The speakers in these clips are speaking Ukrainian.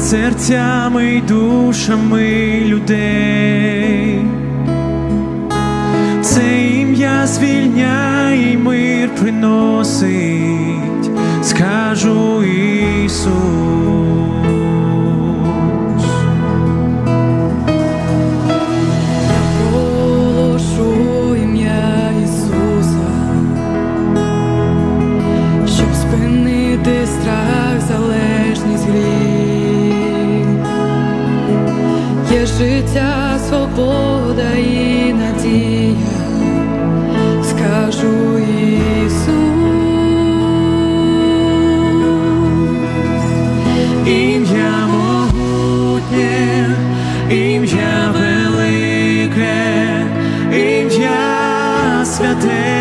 серцями й душами людей. Це ім'я звільняє й мир приносить, скажу Ісус. Життя, свобода і надія, скажу Ісус. Ім'я могутнє, ім'я велике, ім'я святе.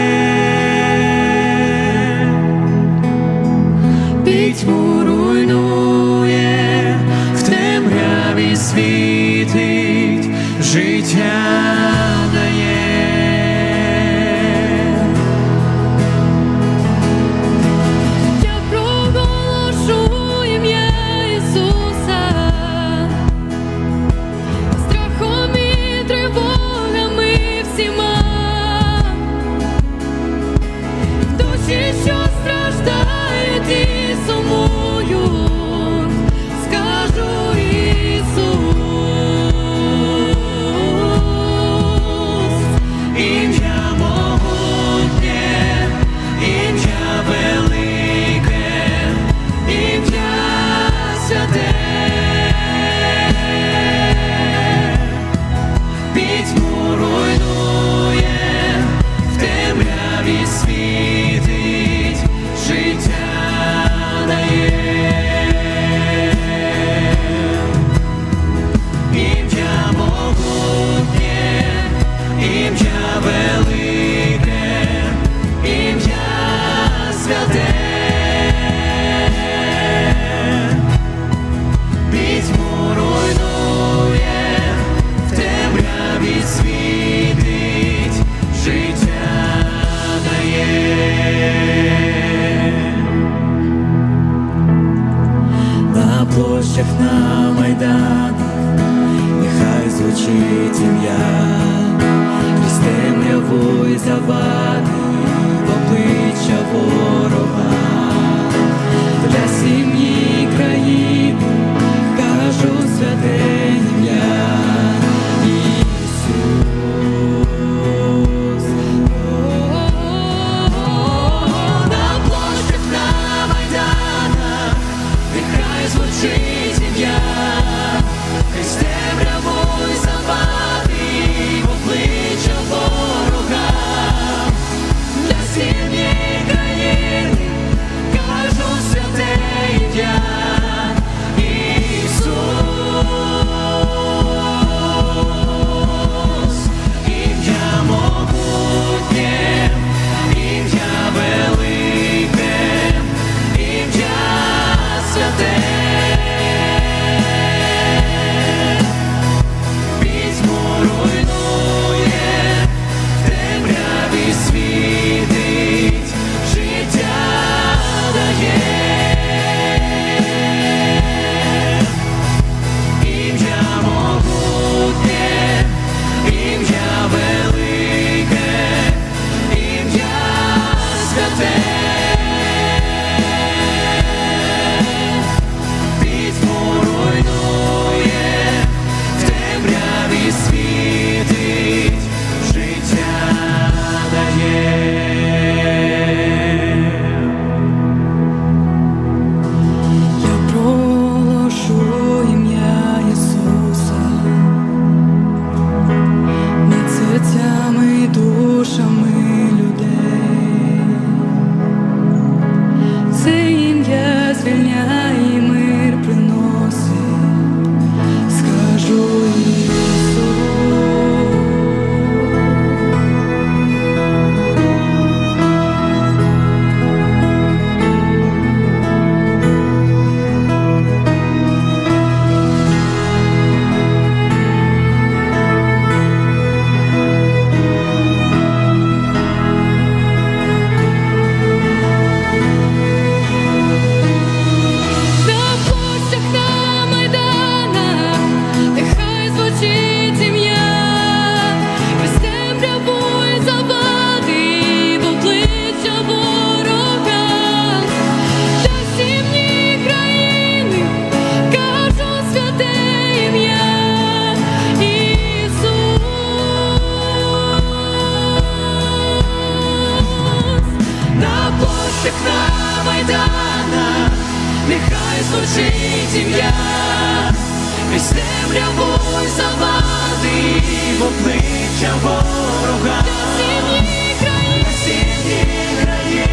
Крізь темряву й завади в обличчя ворога. На сім'ї країни, на сім'ї країни.